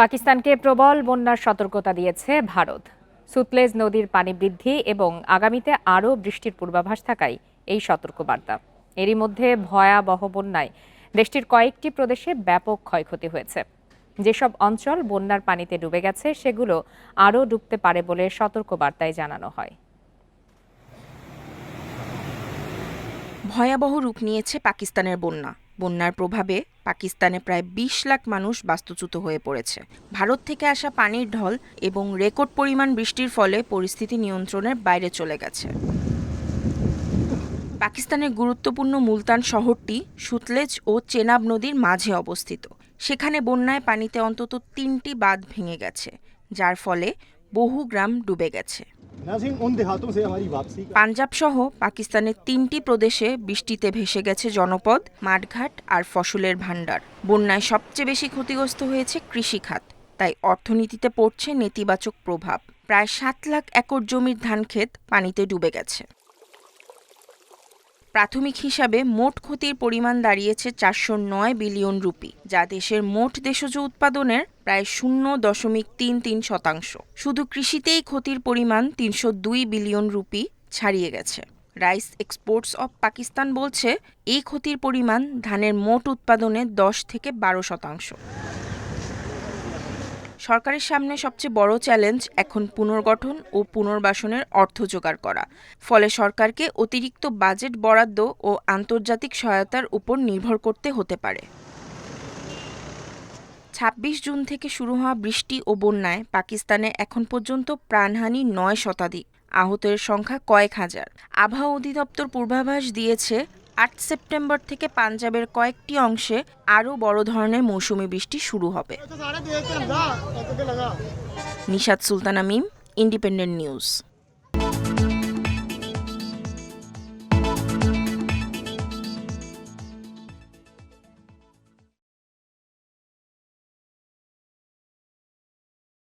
পাকিস্তানকে প্রবল বন্যার সতর্কতা দিয়েছে ভারত। সুতলেজ নদীর পানি বৃদ্ধি এবং আগামীতে আরও বৃষ্টির পূর্বাভাস থাকায় এই সতর্কবার্তা। এরই মধ্যে ভয়াবহ বন্যায় দেশটির কয়েকটি প্রদেশে ব্যাপক ক্ষয়ক্ষতি হয়েছে। যেসব অঞ্চল বন্যার পানিতে ডুবে গেছে, সেগুলো আরও ডুবতে পারে বলে সতর্কবার্তায় জানানো হয়। ভয়াবহ রূপ নিয়েছে পাকিস্তানের বন্যা। বন্যার প্রভাবে পাকিস্তানে প্রায় বিশ লাখ মানুষ বাস্তুচ্যুত হয়ে পড়েছে। ভারত থেকে আসা পানির ঢল এবং রেকর্ড পরিমাণ বৃষ্টির ফলে পরিস্থিতি নিয়ন্ত্রণের বাইরে চলে গেছে। পাকিস্তানের গুরুত্বপূর্ণ মুলতান শহরটি সুতলেজ ও চেনাব নদীর মাঝে অবস্থিত। সেখানে বন্যায় পানিতে অন্তত তিনটি বাঁধ ভেঙে গেছে, যার ফলে বহু গ্রাম ডুবে গেছে। পাঞ্জাব সহ পাকিস্তানের তিনটি প্রদেশে বৃষ্টিতে ভেসে গেছে জনপদ, মাঠঘাট আর ফসলের ভাণ্ডার। বন্যায় সবচেয়ে বেশি ক্ষতিগ্রস্ত হয়েছে কৃষিখাত। তাই অর্থনীতিতে পড়ছে নেতিবাচক প্রভাব। প্রায় সাত লাখ একর জমির ধান ক্ষেত পানিতে ডুবে গেছে। প্রাথমিক হিসাবে মোট ক্ষতির পরিমাণ দাঁড়িয়েছে চারশো নয় বিলিয়ন রুপি, যা দেশের মোট দেশজ উৎপাদনের প্রায় শূন্য দশমিক তিন তিন শতাংশ। শুধু কৃষিতেই ক্ষতির পরিমাণ তিনশো দুই বিলিয়ন রুপি ছাড়িয়ে গেছে। রাইস এক্সপোর্টস অব পাকিস্তান বলছে, এই ক্ষতির পরিমাণ ধানের মোট উৎপাদনে দশ থেকে বারো শতাংশ। সরকারের সামনে সবচেয়ে বড় চ্যালেঞ্জ এখন পুনর্গঠন ও পুনর্বাসনের অর্থ জোগাড় করা। ফলে সরকারকে অতিরিক্ত বাজেট বরাদ্দ ও আন্তর্জাতিক সহায়তার উপর নির্ভর করতে হতে পারে। ছাব্বিশ জুন থেকে শুরু হওয়া বৃষ্টি ও বন্যায় পাকিস্তানে এখন পর্যন্ত প্রাণহানি নয় শতাধিক, আহতের সংখ্যা কয়েক হাজার। আবহাওয়া অধিদপ্তর পূর্বাভাস দিয়েছে আট সেপ্টেম্বর থেকে পাঞ্জাবের কয়েকটি অংশে আরও বড় ধরনের মৌসুমি বৃষ্টি শুরু হবে। Nishad Sultana Mim, independent news.